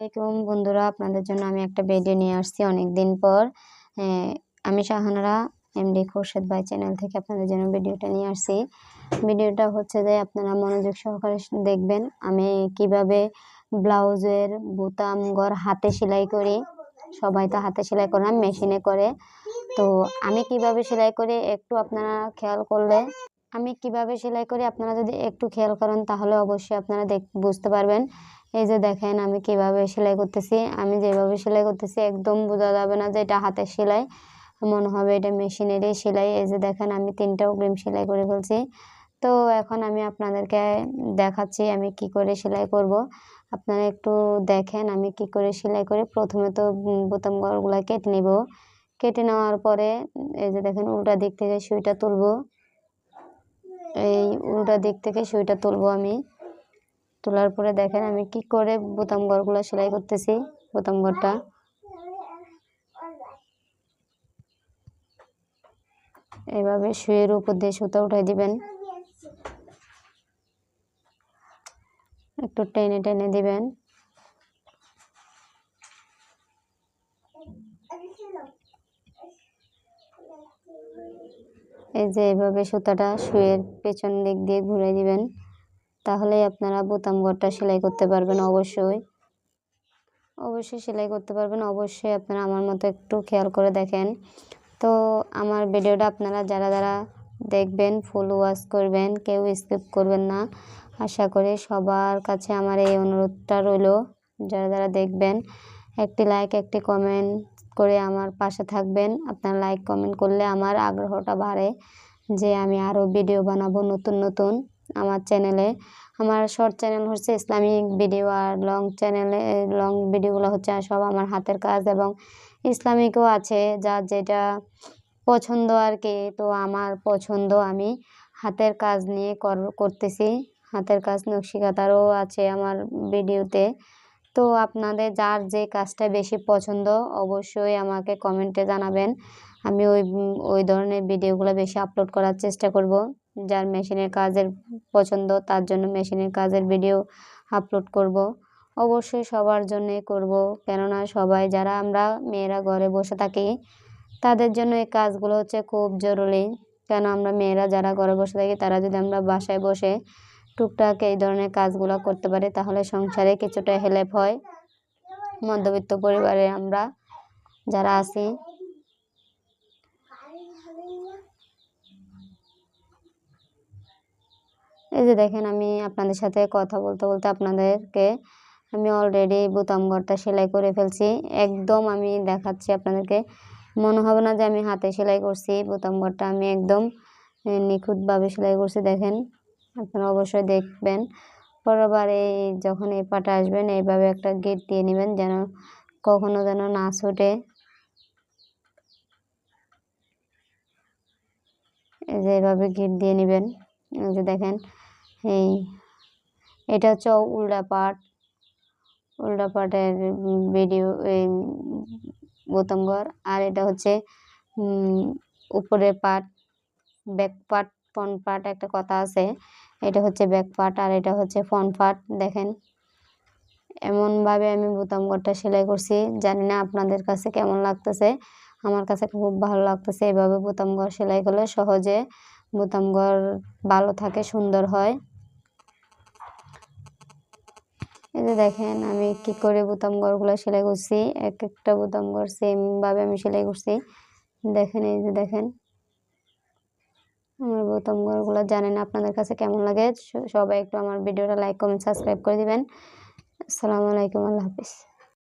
আসসালামাইকুম বন্ধুরা, আপনাদের জন্য আমি একটা ভিডিও নিয়ে আসছি অনেক দিন পর আমি শাহানারা এমডি খোরশেদ ভাই চ্যানেল থেকে আপনাদের জন্য ভিডিওটা নিয়ে আসছি। ভিডিওটা হচ্ছে যে, আপনারা মনোযোগ সহকারে দেখবেন আমি কীভাবে ব্লাউজের বোতাম ঘর হাতে সেলাই করি। সবাই তো হাতে সেলাই করাম মেশিনে করে। তো আমি কীভাবে সেলাই করি একটু আপনারা খেয়াল করলে আমি কীভাবে সেলাই করি আপনারা যদি একটু খেয়াল করেন তাহলে অবশ্যই আপনারা দেখ, বুঝতে পারবেন। এই যে দেখেন আমি কীভাবে সেলাই করতেছি, আমি যেভাবে সেলাই করতেছি একদম বোঝা যাবে না যে এটা হাতের সেলাই, মনে হবে এটা মেশিনেরই সেলাই। এই যে দেখেন আমি তিনটা অগ্রিম সেলাই করে ফেলছি। তো এখন আমি আপনাদেরকে দেখাচ্ছি আমি কি করে সেলাই করব। আপনারা একটু দেখেন আমি কি করে সেলাই করে প্রথমে তো বোতাম গড়গুলো কেটে নিব। কেটে নেওয়ার পরে, এই যে দেখেন উল্টা দিক থেকে সুইটা তুলব। এই উল্টা দিক থেকে সুইটা তুলব আমি। তোলার পরে দেখেন আমি কি করে বোতাম ঘরগুলো সেলাই করতেছি, বোতাম ঘরটা। এভাবে শুয়ের উপর দিয়ে সুতা উঠাই দিবেন। একটু টেনে টেনে দিবেন। এই যে এভাবে সুতাটা শুয়ের পেছন দিক দিয়ে ঘুরে দিবেন, তাহলেই আপনারা বোতাম ঘরটা সেলাই করতে পারবেন অবশ্যই। অবশ্যই সেলাই করতে পারবেন, অবশ্যই আপনারা আমার মতো একটু খেয়াল করে দেখেন। তো আমার ভিডিওটা আপনারা যারা যারা দেখবেন, ফুল ওয়াশ করবেন, কেউ স্কিপ করবেন না। আশা করি সবার কাছে আমার এই অনুরোধটা রইল। যারা যারা দেখবেন, একটি লাইক, একটি কমেন্ট করে আমার পাশে থাকবেন। আপনার লাইক কমেন্ট করলে আমার আগ্রহটা বাড়ে যে আমি আরও ভিডিও বানাবো নতুন নতুন আমার চ্যানেলে আমার শর্ট চ্যানেল হচ্ছে ইসলামিক ভিডিও আর লং চ্যানেলে লং ভিডিওগুলো হচ্ছে সব আমার হাতের কাজ এবং ইসলামিকও আছে যার যেটা পছন্দ আর কি। তো আমার পছন্দ আমি হাতের কাজ নিয়ে করতেছি। হাতের কাজ নকশিকাতারও আছে আমার ভিডিওতে তো আপনাদের যার যে কাজটা বেশি পছন্দ অবশ্যই আমাকে কমেন্টে জানাবেন। আমি ওই ওই ধরনের ভিডিওগুলো বেশি আপলোড করার চেষ্টা করব। যার মেশিনের কাজের পছন্দ তার জন্য মেশিনের কাজের ভিডিও আপলোড করব। অবশ্যই সবার জন্যই করব। কেননা সবাই যারা আমরা মেয়েরা ঘরে বসে থাকি, তাদের জন্য এই কাজগুলো হচ্ছে খুব জরুরি। কেন আমরা মেয়েরা যারা ঘরে বসে থাকি, তারা যদি আমরা বাসায় বসে টুকটাক এই ধরনের কাজগুলো করতে পারি, তাহলে সংসারে কিছুটা হেল্প হয়। মধ্যবিত্ত পরিবারে আমরা যারা আছি, এই যে দেখেন আমি আপনাদের সাথে কথা বলতে বলতে আপনাদেরকে আমি অলরেডি বোতাম ঘরটা সেলাই করে ফেলছি। একদম আমি দেখাচ্ছি আপনাদেরকে, মনে হবে না যে আমি হাতে সেলাই করছি, বোতাম ঘরটা আমি একদম নিখুঁতভাবে সেলাই করছি, দেখেন। আপনারা অবশ্যই দেখবেন। পরেরবার এই যখন এই পাটা আসবেন এইভাবে একটা গেট দিয়ে নেবেন যেন কখনো যেন না ছুটে। এই যে এভাবে গেট দিয়ে নেবেন। এই যে দেখেন, এই এটা হচ্ছে উল্টা পাট। উল্টা পাটের ভিডিও এই বোতাম ঘর আর এটা হচ্ছে উপরের পাট ব্যাক পাট ফ্রন্ট পার্ট একটা কথা আছে। এটা হচ্ছে ব্যাক পার্ট আর এটা হচ্ছে ফ্রন্ট পার্ট দেখেন। এমনভাবে আমি বোতাম ঘরটা সেলাই করছি। জানি না আপনাদের কাছে কেমন লাগতেছে। আমার কাছে খুব ভালো লাগতেছে এভাবে বোতাম ঘর সেলাই করলে সহজে বোতাম ঘর ভালো থাকে, সুন্দর হয়। এই যে দেখেন আমি কি করে বোতাম ঘরগুলো সেলাই করছি। এক একটা বোতাম ঘর সেমভাবে আমি সেলাই করছি। দেখেন এই যে দেখেন। আমার বোতাম ঘরগুলো জানেন আপনাদের কাছে কেমন লাগে সবাই একটু আমার ভিডিওটা লাইক কমেন্ট সাবস্ক্রাইব করে দিবেন। আসসালামু আলাইকুম, আল্লাহ হাফিজ।